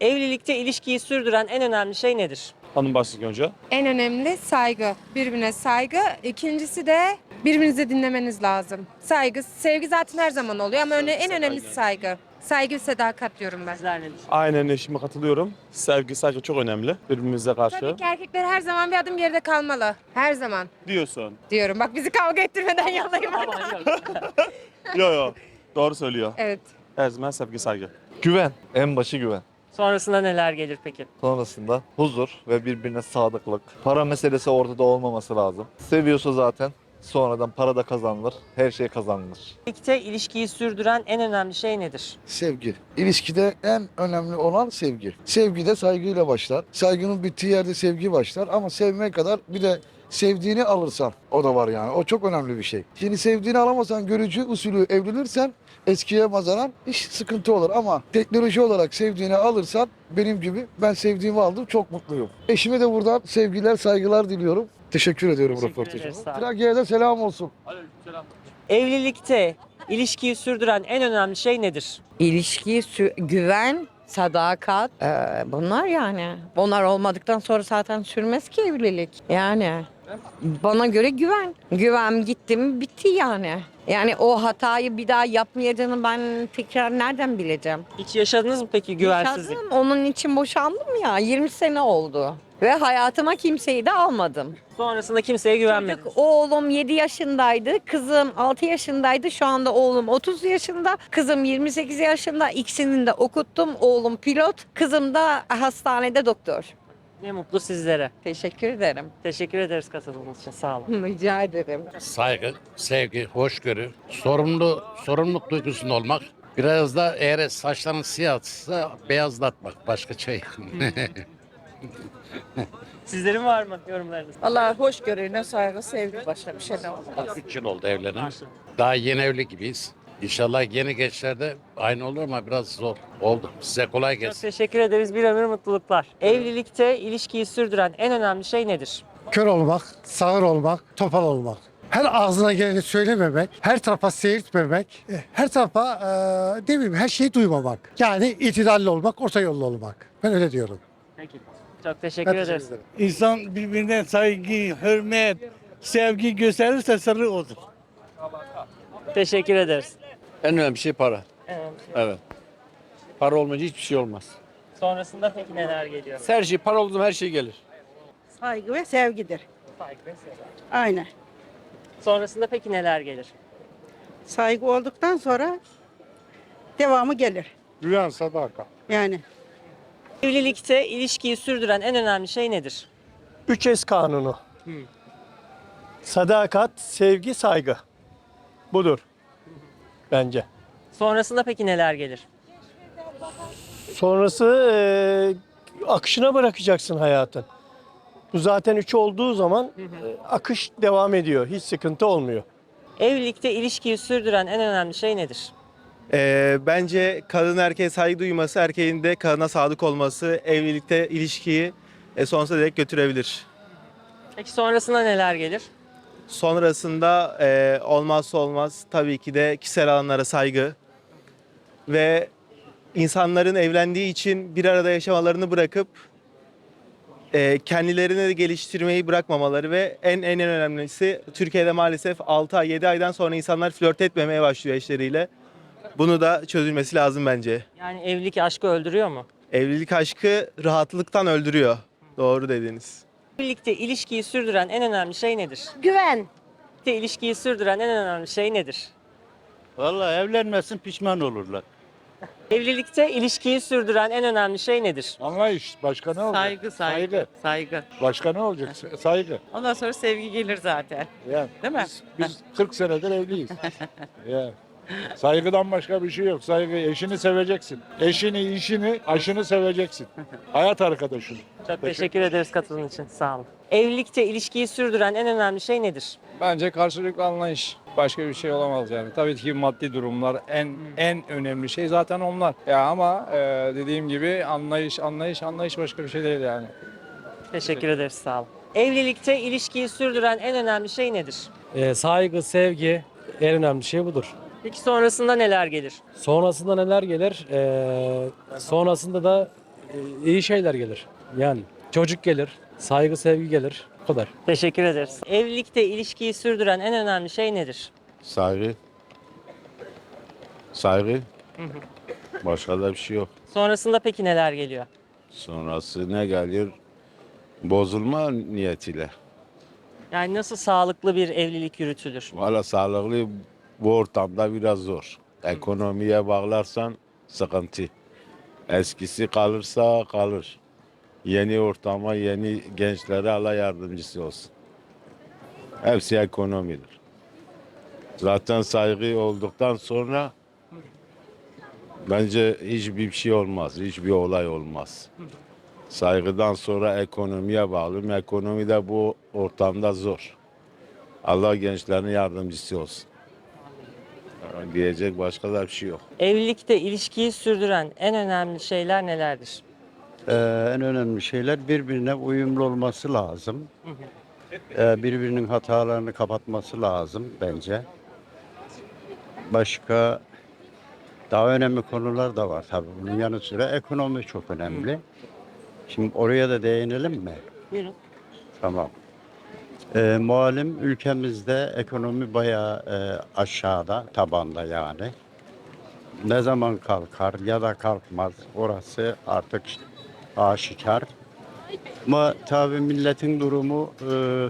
Evlilikte ilişkiyi sürdüren en önemli şey nedir? Hanım başlık önce. En önemli saygı. Birbirine saygı. İkincisi de birbirinizi dinlemeniz lazım. Saygı, sevgi zaten her zaman oluyor ama öne, en önemlisi saygı. Saygı ve sadakat diyorum ben. Sizler ne düşünüyorsunuz? Aynen eşime katılıyorum. Sevgi, saygı çok önemli birbirimize karşı. Tabii ki erkekler her zaman bir adım geride kalmalı. Her zaman Diyorsun. diyorum. Bak bizi kavga ettirmeden yollayın. Yo yo. Doğru söylüyor. evet. Her zaman sevgi, saygı. Güven. En başı güven. Sonrasında neler gelir peki? Sonrasında huzur ve birbirine sadıklık. Para meselesi ortada olmaması lazım. Seviyorsa zaten sonradan para da kazanılır. Her şey kazanılır. Evlilikte ilişkiyi sürdüren en önemli şey nedir? Sevgi. İlişkide en önemli olan sevgi. Sevgi de saygıyla başlar. Saygının bittiği yerde sevgi başlar ama sevmeye kadar bir de sevdiğini alırsan o da var yani. O çok önemli bir şey. Şimdi sevdiğini alamasan görücü usulü evlenirsen eskiye nazaran iş sıkıntı olur ama teknoloji olarak sevdiğini alırsan benim gibi ben sevdiğimi aldım çok mutluyum. Eşime de buradan sevgiler saygılar diliyorum. Teşekkür ediyorum Teşekkür ederiz, sağ olun. Trakya'ya da selam olsun. Evlilikte ilişkiyi sürdüren en önemli şey nedir? İlişki, sü- güven, sadakat eee, bunlar yani. Bunlar olmadıktan sonra zaten sürmez ki evlilik. Yani bana göre güven. Güven gitti mi bitti yani. Yani o hatayı bir daha yapmayacağını ben tekrar nereden bileceğim? Hiç yaşadınız mı peki güvensizlik? Yaşadım, onun için boşandım ya 20 sene oldu. Ve hayatıma kimseyi de almadım. Sonrasında kimseye güvenmediniz. Çocuk, oğlum 7 yaşındaydı, kızım 6 yaşındaydı. Şu anda oğlum 30 yaşında, kızım 28 yaşında. İkisini de okuttum. Oğlum pilot, kızım da hastanede doktor. Ne mutlu sizlere. Teşekkür ederim. Teşekkür ederiz katıldığınız için. Sağ olun. Rica ederim. saygı, sevgi, hoşgörü, sorumlu, sorumluluk duygusunda olmak. Biraz da eğer saçların siyahsa beyazlatmak başka şey. Sizlerin var mı yorumlarınız? Allah hoşgörüne saygı, sevgi başka bir şey de olmaz. 3 yıl oldu evlenen. Daha yeni evli gibiyiz. İnşallah yeni gençlerde aynı olur ama biraz zor oldu. Size kolay Çok gelsin. teşekkür ederiz. Bir ömür mutluluklar. Evlilikte ilişkiyi sürdüren en önemli şey nedir? kör olmak, sağır olmak, topal olmak. Her ağzına geleni söylememek, her tarafa seyirtmemek, e, her tarafa e, ne bileyim her şeyi duymamak. Yani itidalli olmak, orta yollu olmak. Ben öyle diyorum. Peki. Çok teşekkür Ben teşekkür ederiz. ederim. İnsan birbirine saygı, hürmet, sevgi gösterirse sırrı odur. Teşekkür ederiz. En önemli şey para. Evet. Evet. Para olmayınca hiçbir şey olmaz. Sonrasında peki neler geliyor? Her şey para olduğunda her şey gelir. Saygı ve sevgidir. Saygı ve sevgi. Aynen. Sonrasında peki neler gelir? Saygı olduktan sonra devamı gelir. Güven, sadaka. Yani Evlilikte ilişkiyi sürdüren en önemli şey nedir? 3S kanunu. Sadakat, sevgi, saygı. Budur. Bence. Sonrasında peki neler gelir? Sonrası eee, akışına bırakacaksın hayatın. Bu zaten üç olduğu zaman e, akış devam ediyor. Hiç sıkıntı olmuyor. Evlilikte ilişkiyi sürdüren en önemli şey nedir? Ee, bence kadın erkeğe saygı duyması, erkeğin de kadına sadık olması evlilikte ilişkiyi e, sonsuza dek götürebilir. Peki sonrasında neler gelir? Sonrasında e, olmazsa olmaz tabii ki de kişisel alanlara saygı ve insanların evlendiği için bir arada yaşamalarını bırakıp e, kendilerini de geliştirmeyi bırakmamaları ve en en en önemlisi Türkiye'de maalesef 6 ay 7 aydan sonra insanlar flört etmemeye başlıyor eşleriyle. Bunu da çözülmesi lazım bence. Yani evlilik aşkı öldürüyor mu? Evlilik aşkı rahatlıktan öldürüyor. Doğru dediniz. Evlilikte ilişkiyi sürdüren en önemli şey nedir? Güven. Evlilikte ilişkiyi sürdüren en önemli şey nedir? Vallahi evlenmesin pişman olurlar. Evlilikte ilişkiyi sürdüren en önemli şey nedir? Anlayış. Başka ne olacak? saygı, saygı, saygı. Başka ne olacak? Saygı. Ondan sonra sevgi gelir zaten. Yani Değil mi? Biz, biz 40 senedir evliyiz. yani. Saygıdan başka bir şey yok. Saygı eşini seveceksin. Eşini, işini, aşını seveceksin. Hayat arkadaşını. Çok teşekkür ederiz katıldığın için. Sağ olun. Evlilikte ilişkiyi sürdüren en önemli şey nedir? Bence karşılıklı anlayış. Başka bir şey olamaz yani. Tabii ki maddi durumlar en en önemli şey zaten onlar. Ya ama e, dediğim gibi anlayış, anlayış, anlayış başka bir şey değil yani. Teşekkür ederiz. Sağ olun. Evlilikte ilişkiyi sürdüren en önemli şey nedir? saygı, sevgi en önemli şey budur. Peki sonrasında neler gelir? Sonrasında neler gelir? sonrasında da e, iyi şeyler gelir. Yani çocuk gelir, saygı sevgi gelir. Bu kadar. Teşekkür ederiz. Evlilikte ilişkiyi sürdüren en önemli şey nedir? Saygı. Saygı. Başka da bir şey yok. Sonrasında peki neler geliyor? Sonrası ne gelir? Bozulma niyetiyle. Yani nasıl sağlıklı bir evlilik yürütülür? Valla sağlıklı bu ortamda biraz zor. Ekonomiye bağlarsan sıkıntı. Eskisi kalırsa kalır. Yeni ortama, yeni gençlere Allah yardımcısı olsun. Hepsi ekonomidir. Zaten saygı olduktan sonra bence hiçbir şey olmaz, hiçbir olay olmaz. Saygıdan sonra ekonomiye bağlı. Ekonomi de bu ortamda zor. Allah gençlerin yardımcısı olsun. Diyecek başka da bir şey yok. Evlilikte ilişkiyi sürdüren en önemli şeyler nelerdir? Ee, en önemli şeyler birbirine uyumlu olması lazım. Ee, birbirinin hatalarını kapatması lazım bence. Başka daha önemli konular da var tabii. Bunun yanı sıra ekonomi çok önemli. Şimdi oraya da değinelim mi? Buyurun. Tamam. Ee, malum ülkemizde ekonomi bayağı e, aşağıda, tabanda yani. Ne zaman kalkar ya da kalkmaz orası artık aşikar. Ama tabii milletin durumu e,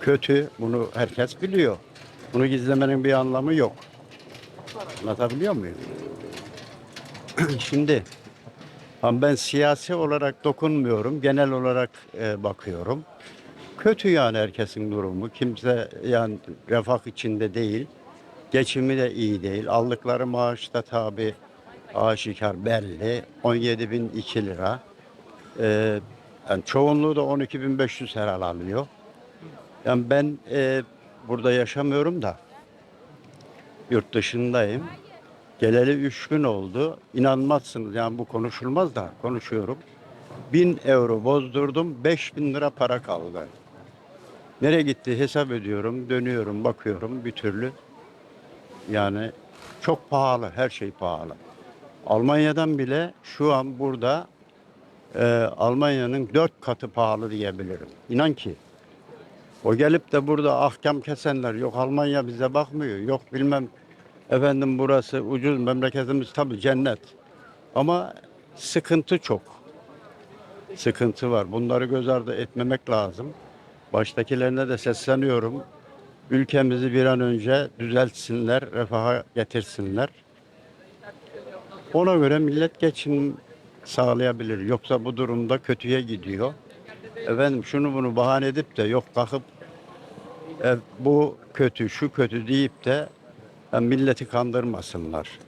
kötü. Bunu herkes biliyor. Bunu gizlemenin bir anlamı yok. Anlatabiliyor muyum? Şimdi ben siyasi olarak dokunmuyorum. Genel olarak e, bakıyorum. Kötü yani herkesin durumu. Kimse yani refah içinde değil. Geçimi de iyi değil. Aldıkları maaş da tabi aşikar belli. 17.002 lira. Ee, yani çoğunluğu da 12.500 herhal alıyor. Yani ben e, burada yaşamıyorum da yurt dışındayım. Geleli üç gün oldu. İnanmazsınız yani bu konuşulmaz da konuşuyorum. 1000 euro bozdurdum. 5000 lira para kaldı. Nereye gitti hesap ediyorum. Dönüyorum bakıyorum bir türlü. Yani çok pahalı. Her şey pahalı. Almanya'dan bile şu an burada e, Almanya'nın dört katı pahalı diyebilirim. İnan ki. O gelip de burada ahkam kesenler yok Almanya bize bakmıyor. Yok bilmem efendim burası ucuz memleketimiz tabii cennet. Ama sıkıntı çok. Sıkıntı var. Bunları göz ardı etmemek lazım. Baştakilerine de sesleniyorum. Ülkemizi bir an önce düzeltsinler, refaha getirsinler. Ona göre millet geçim sağlayabilir. Yoksa bu durumda kötüye gidiyor. Efendim şunu bunu bahane edip de yok kalkıp e, bu kötü, şu kötü deyip de e, milleti kandırmasınlar.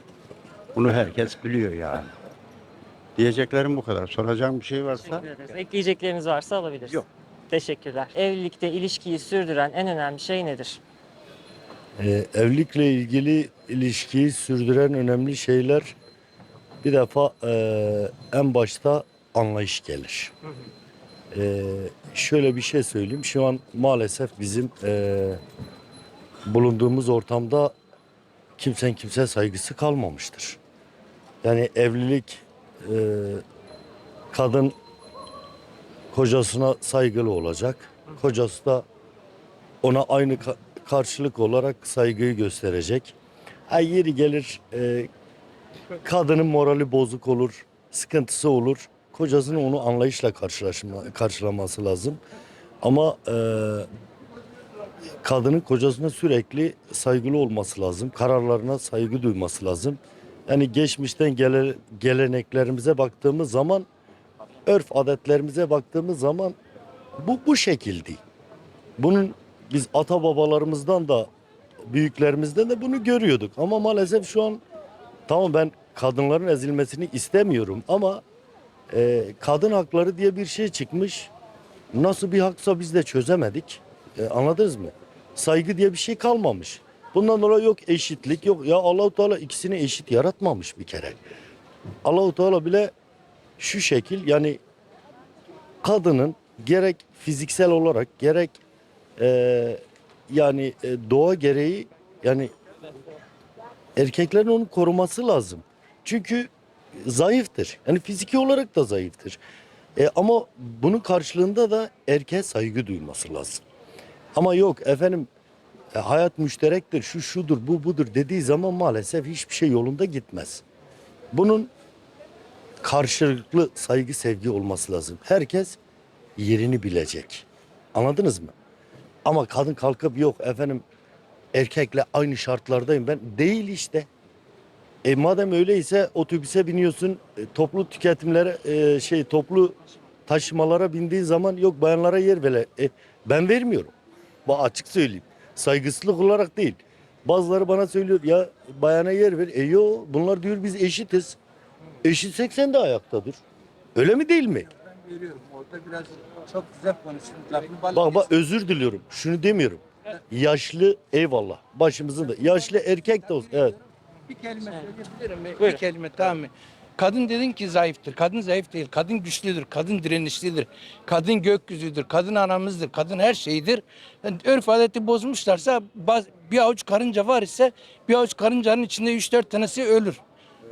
Bunu herkes biliyor yani. Diyeceklerim bu kadar. Soracağım bir şey varsa. Ekleyecekleriniz varsa alabiliriz. Yok. Teşekkürler. Evlilikte ilişkiyi sürdüren en önemli şey nedir? Ee, evlilikle ilgili ilişkiyi sürdüren önemli şeyler bir defa e, en başta anlayış gelir. Ee, şöyle bir şey söyleyeyim. Şu an maalesef bizim e, bulunduğumuz ortamda kimsenin kimse saygısı kalmamıştır. Yani evlilik e, kadın kocasına saygılı olacak. Kocası da ona aynı ka- karşılık olarak saygıyı gösterecek. Ha, yeri gelir e, kadının morali bozuk olur, sıkıntısı olur. Kocasının onu anlayışla karşılaşma, karşılaması lazım. Ama e, kadının kocasına sürekli saygılı olması lazım. Kararlarına saygı duyması lazım. Yani geçmişten gele, geleneklerimize baktığımız zaman, örf adetlerimize baktığımız zaman bu bu şekilde. Bunun biz ata babalarımızdan da büyüklerimizden de bunu görüyorduk. Ama maalesef şu an tamam ben kadınların ezilmesini istemiyorum ama e, kadın hakları diye bir şey çıkmış. Nasıl bir haksa biz de çözemedik. E, anladınız mı? Saygı diye bir şey kalmamış. Bundan dolayı yok eşitlik yok. Ya Allahu Teala ikisini eşit yaratmamış bir kere. Allahu Teala bile şu şekil yani kadının gerek fiziksel olarak gerek e, yani e, doğa gereği yani erkeklerin onu koruması lazım. Çünkü zayıftır. Yani fiziki olarak da zayıftır. E, ama bunun karşılığında da erkeğe saygı duyması lazım. Ama yok efendim e, hayat müşterektir, şu şudur, bu budur dediği zaman maalesef hiçbir şey yolunda gitmez. Bunun karşılıklı saygı sevgi olması lazım. Herkes yerini bilecek. Anladınız mı? Ama kadın kalkıp yok efendim erkekle aynı şartlardayım ben. Değil işte. E madem öyleyse otobüse biniyorsun, e, toplu tüketimlere e, şey toplu taşımalara bindiğin zaman yok bayanlara yer ver. E, ben vermiyorum. Bu açık söyleyeyim. Saygısızlık olarak değil. Bazıları bana söylüyor ya bayana yer ver. E yo bunlar diyor biz eşitiz. Eşitsek sen de ayakta dur. Öyle mi değil mi? Görüyorum orada biraz çok güzel konuştun. Bak bak özür diliyorum. Şunu demiyorum. Yaşlı eyvallah. Başımızın da. Yaşlı erkek de olsun. Evet. Bir kelime söyleyebilir miyim? Bir kelime tamam mı? Kadın dedin ki zayıftır. Kadın zayıf değil. Kadın güçlüdür. Kadın direnişlidir. Kadın gökyüzüdür. Kadın anamızdır. Kadın her şeydir. Yani örf adeti bozmuşlarsa baz- bir avuç karınca var ise bir avuç karıncanın içinde 3-4 tanesi ölür.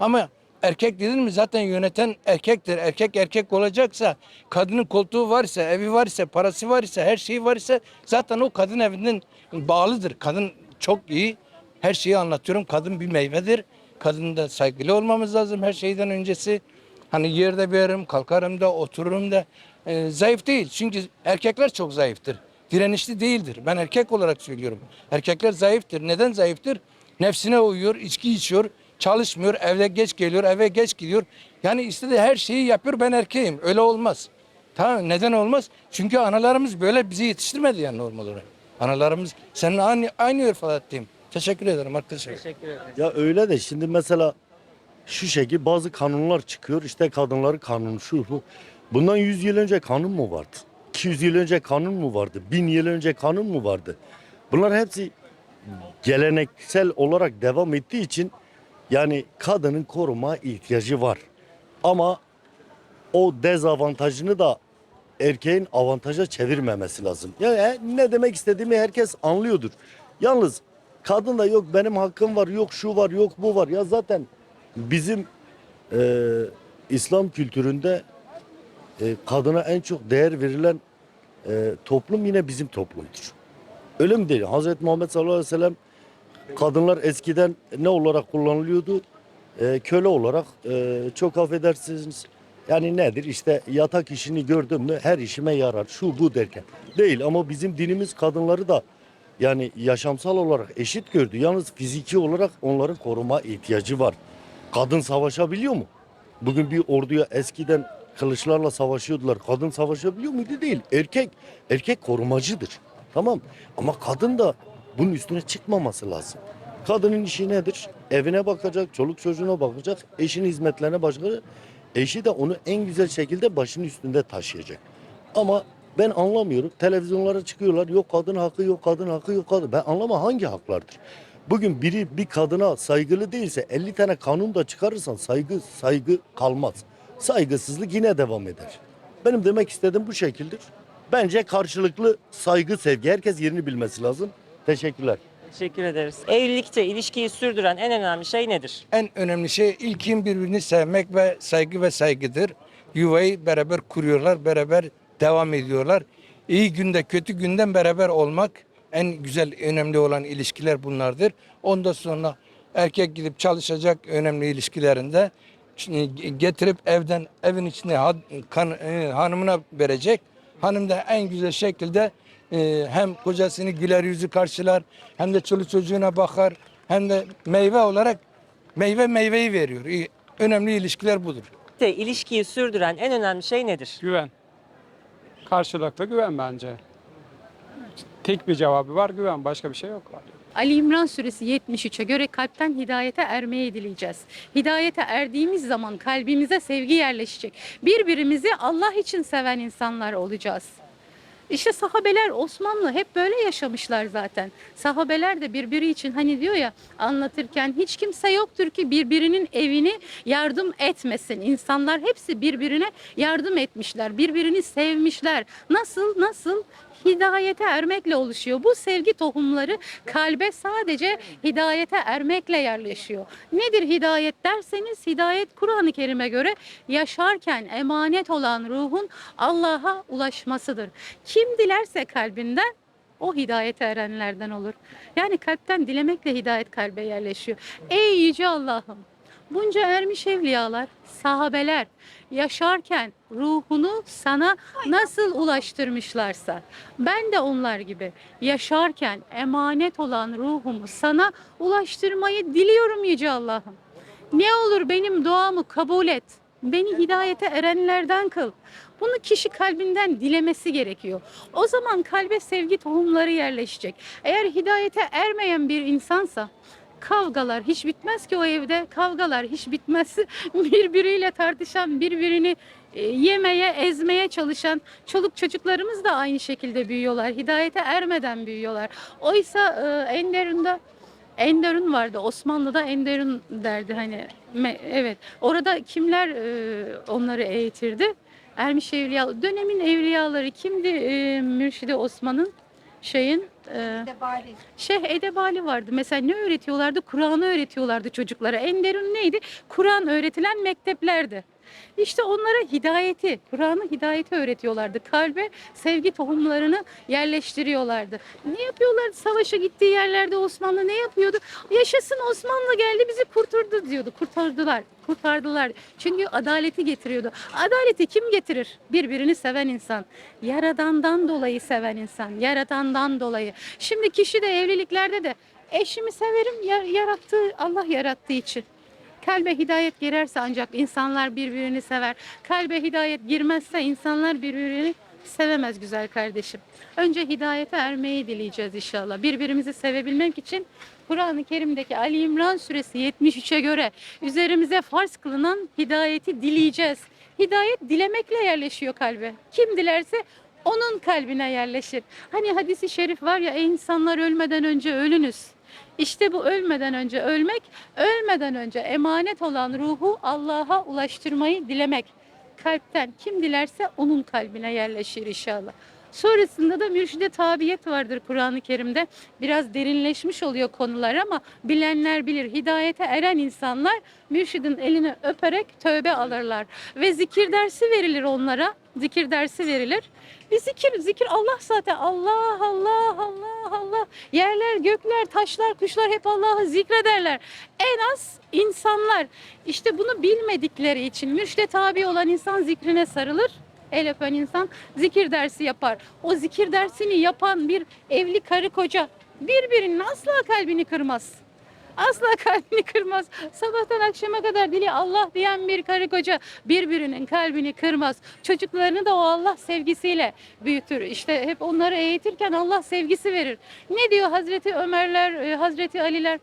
Ama erkek dedin mi zaten yöneten erkektir. Erkek erkek olacaksa kadının koltuğu varsa, evi varsa, parası varsa, her şeyi varsa zaten o kadın evinden bağlıdır. Kadın çok iyi. Her şeyi anlatıyorum. Kadın bir meyvedir. Kadın da saygılı olmamız lazım her şeyden öncesi. Hani yerde bir yerim, kalkarım da, otururum da. Ee, zayıf değil. Çünkü erkekler çok zayıftır. Direnişli değildir. Ben erkek olarak söylüyorum. Erkekler zayıftır. Neden zayıftır? Nefsine uyuyor, içki içiyor, çalışmıyor, evde geç geliyor, eve geç gidiyor. Yani istediği her şeyi yapıyor. Ben erkeğim. Öyle olmaz. Tamam neden olmaz? Çünkü analarımız böyle bizi yetiştirmedi yani normal olarak. Analarımız senin aynı aynı örf adattayım. Teşekkür ederim arkadaşlar. Teşekkür ederim. Ya öyle de şimdi mesela şu şekil bazı kanunlar çıkıyor. İşte kadınları kanun şu bu. Bundan 100 yıl önce kanun mu vardı? 200 yıl önce kanun mu vardı? 1000 yıl önce kanun mu vardı? Bunlar hepsi geleneksel olarak devam ettiği için yani kadının koruma ihtiyacı var. Ama o dezavantajını da erkeğin avantaja çevirmemesi lazım. Ya e, ne demek istediğimi herkes anlıyordur. Yalnız kadın da yok benim hakkım var, yok şu var, yok bu var. Ya zaten bizim e, İslam kültüründe e, kadına en çok değer verilen e, toplum yine bizim toplumdur. Öyle mi değil? Hazreti Muhammed sallallahu aleyhi ve sellem kadınlar eskiden ne olarak kullanılıyordu? E, köle olarak e, çok affedersiniz. Yani nedir? İşte yatak işini gördüm mü her işime yarar. Şu bu derken. Değil ama bizim dinimiz kadınları da yani yaşamsal olarak eşit gördü. Yalnız fiziki olarak onların koruma ihtiyacı var. Kadın savaşabiliyor mu? Bugün bir orduya eskiden kılıçlarla savaşıyordular. Kadın savaşabiliyor muydu? Değil. Erkek erkek korumacıdır. Tamam. Ama kadın da bunun üstüne çıkmaması lazım. Kadının işi nedir? Evine bakacak, çoluk çocuğuna bakacak, eşin hizmetlerine bakacak. Eşi de onu en güzel şekilde başının üstünde taşıyacak. Ama ben anlamıyorum. Televizyonlara çıkıyorlar. Yok kadın hakkı, yok kadın hakkı, yok kadın. Ben anlamam hangi haklardır? Bugün biri bir kadına saygılı değilse 50 tane kanun da çıkarırsan saygı saygı kalmaz. Saygısızlık yine devam eder. Benim demek istediğim bu şekildir. Bence karşılıklı saygı, sevgi. Herkes yerini bilmesi lazım. Teşekkürler. Teşekkür ederiz. Evlilikte ilişkiyi sürdüren en önemli şey nedir? En önemli şey ilkin birbirini sevmek ve saygı ve saygıdır. Yuvayı beraber kuruyorlar, beraber devam ediyorlar. İyi günde, kötü günden beraber olmak en güzel, önemli olan ilişkiler bunlardır. Ondan sonra erkek gidip çalışacak önemli ilişkilerinde Şimdi getirip evden evin içine e, hanımına verecek. Hanım da en güzel şekilde e, hem kocasını güler yüzü karşılar hem de çoluk çocuğuna bakar hem de meyve olarak meyve meyveyi veriyor. İyi, Önemli ilişkiler budur. De ilişkiyi sürdüren en önemli şey nedir? Güven. Karşılıklı güven bence. Tek bir cevabı var güven. Başka bir şey yok. Ali İmran suresi 73'e göre kalpten hidayete ermeye dileyeceğiz. Hidayete erdiğimiz zaman kalbimize sevgi yerleşecek. Birbirimizi Allah için seven insanlar olacağız. İşte sahabeler Osmanlı hep böyle yaşamışlar zaten. Sahabeler de birbiri için hani diyor ya anlatırken hiç kimse yoktur ki birbirinin evini yardım etmesin. İnsanlar hepsi birbirine yardım etmişler. Birbirini sevmişler. Nasıl nasıl hidayete ermekle oluşuyor. Bu sevgi tohumları kalbe sadece hidayete ermekle yerleşiyor. Nedir hidayet derseniz hidayet Kur'an-ı Kerim'e göre yaşarken emanet olan ruhun Allah'a ulaşmasıdır. Kim dilerse kalbinden o hidayete erenlerden olur. Yani kalpten dilemekle hidayet kalbe yerleşiyor. Ey yüce Allah'ım bunca ermiş evliyalar, sahabeler yaşarken ruhunu sana nasıl ulaştırmışlarsa ben de onlar gibi yaşarken emanet olan ruhumu sana ulaştırmayı diliyorum yüce Allah'ım. Ne olur benim duamı kabul et. Beni hidayete erenlerden kıl. Bunu kişi kalbinden dilemesi gerekiyor. O zaman kalbe sevgi tohumları yerleşecek. Eğer hidayete ermeyen bir insansa kavgalar hiç bitmez ki o evde. Kavgalar hiç bitmez. Birbiriyle tartışan, birbirini e, yemeye, ezmeye çalışan çoluk çocuklarımız da aynı şekilde büyüyorlar. Hidayete ermeden büyüyorlar. Oysa e, Enderun'da Enderun vardı. Osmanlı'da Enderun derdi hani. Evet. Orada kimler e, onları eğitirdi? Ermiş Evliya. Dönemin evliyaları kimdi? E, Mürşidi Osman'ın şeyin e, Şeyh Edebali vardı. Mesela ne öğretiyorlardı? Kur'an'ı öğretiyorlardı çocuklara. Enderun neydi? Kur'an öğretilen mekteplerdi. İşte onlara hidayeti, Kur'an'ı hidayeti öğretiyorlardı. Kalbe sevgi tohumlarını yerleştiriyorlardı. Ne yapıyorlardı? Savaşa gittiği yerlerde Osmanlı ne yapıyordu? Yaşasın Osmanlı geldi bizi kurtardı diyordu. Kurtardılar. Kurtardılar. Çünkü adaleti getiriyordu. Adaleti kim getirir? Birbirini seven insan. Yaradandan dolayı seven insan. Yaradandan dolayı. Şimdi kişi de evliliklerde de eşimi severim ya- yarattığı Allah yarattığı için. Kalbe hidayet girerse ancak insanlar birbirini sever. Kalbe hidayet girmezse insanlar birbirini sevemez güzel kardeşim. Önce hidayete ermeyi dileyeceğiz inşallah. Birbirimizi sevebilmek için Kur'an-ı Kerim'deki Ali İmran suresi 73'e göre üzerimize farz kılınan hidayeti dileyeceğiz. Hidayet dilemekle yerleşiyor kalbe. Kim dilerse onun kalbine yerleşir. Hani hadisi şerif var ya ey insanlar ölmeden önce ölünüz. İşte bu ölmeden önce ölmek, ölmeden önce emanet olan ruhu Allah'a ulaştırmayı dilemek. Kalpten kim dilerse onun kalbine yerleşir inşallah. Sonrasında da mürşide tabiyet vardır Kur'an-ı Kerim'de. Biraz derinleşmiş oluyor konular ama bilenler bilir. Hidayete eren insanlar mürşidin elini öperek tövbe alırlar. Ve zikir dersi verilir onlara. Zikir dersi verilir. Bir zikir, zikir Allah zaten. Allah, Allah, Allah, Allah. Yerler, gökler, taşlar, kuşlar hep Allah'ı zikrederler. En az insanlar. İşte bunu bilmedikleri için müşte tabi olan insan zikrine sarılır. El öpen insan zikir dersi yapar. O zikir dersini yapan bir evli karı koca birbirinin asla kalbini kırmaz. Asla kalbini kırmaz. Sabahtan akşama kadar dili Allah diyen bir karı koca birbirinin kalbini kırmaz. Çocuklarını da o Allah sevgisiyle büyütür. İşte hep onları eğitirken Allah sevgisi verir. Ne diyor Hazreti Ömerler, e, Hazreti Aliler?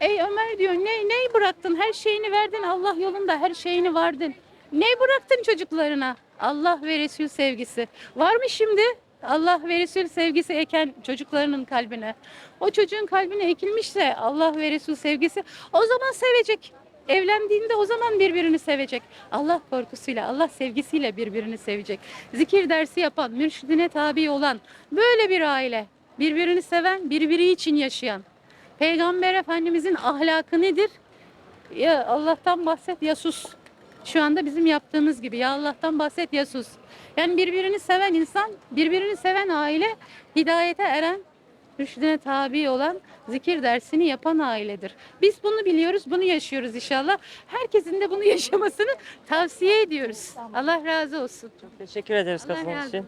Ey Ömer diyor ne neyi bıraktın? Her şeyini verdin Allah yolunda her şeyini vardın. Ne bıraktın çocuklarına? Allah ve Resul sevgisi. Var mı şimdi? Allah ve Resul sevgisi eken çocuklarının kalbine. O çocuğun kalbine ekilmişse Allah ve Resul sevgisi o zaman sevecek. Evlendiğinde o zaman birbirini sevecek. Allah korkusuyla, Allah sevgisiyle birbirini sevecek. Zikir dersi yapan, mürşidine tabi olan böyle bir aile. Birbirini seven, birbiri için yaşayan. Peygamber Efendimizin ahlakı nedir? Ya Allah'tan bahset ya sus. Şu anda bizim yaptığımız gibi ya Allah'tan bahset ya sus. Yani birbirini seven insan, birbirini seven aile hidayete eren, rüşdüne tabi olan, zikir dersini yapan ailedir. Biz bunu biliyoruz, bunu yaşıyoruz inşallah. Herkesin de bunu yaşamasını tavsiye ediyoruz. Allah razı olsun. Teşekkür ederiz Allah razı için.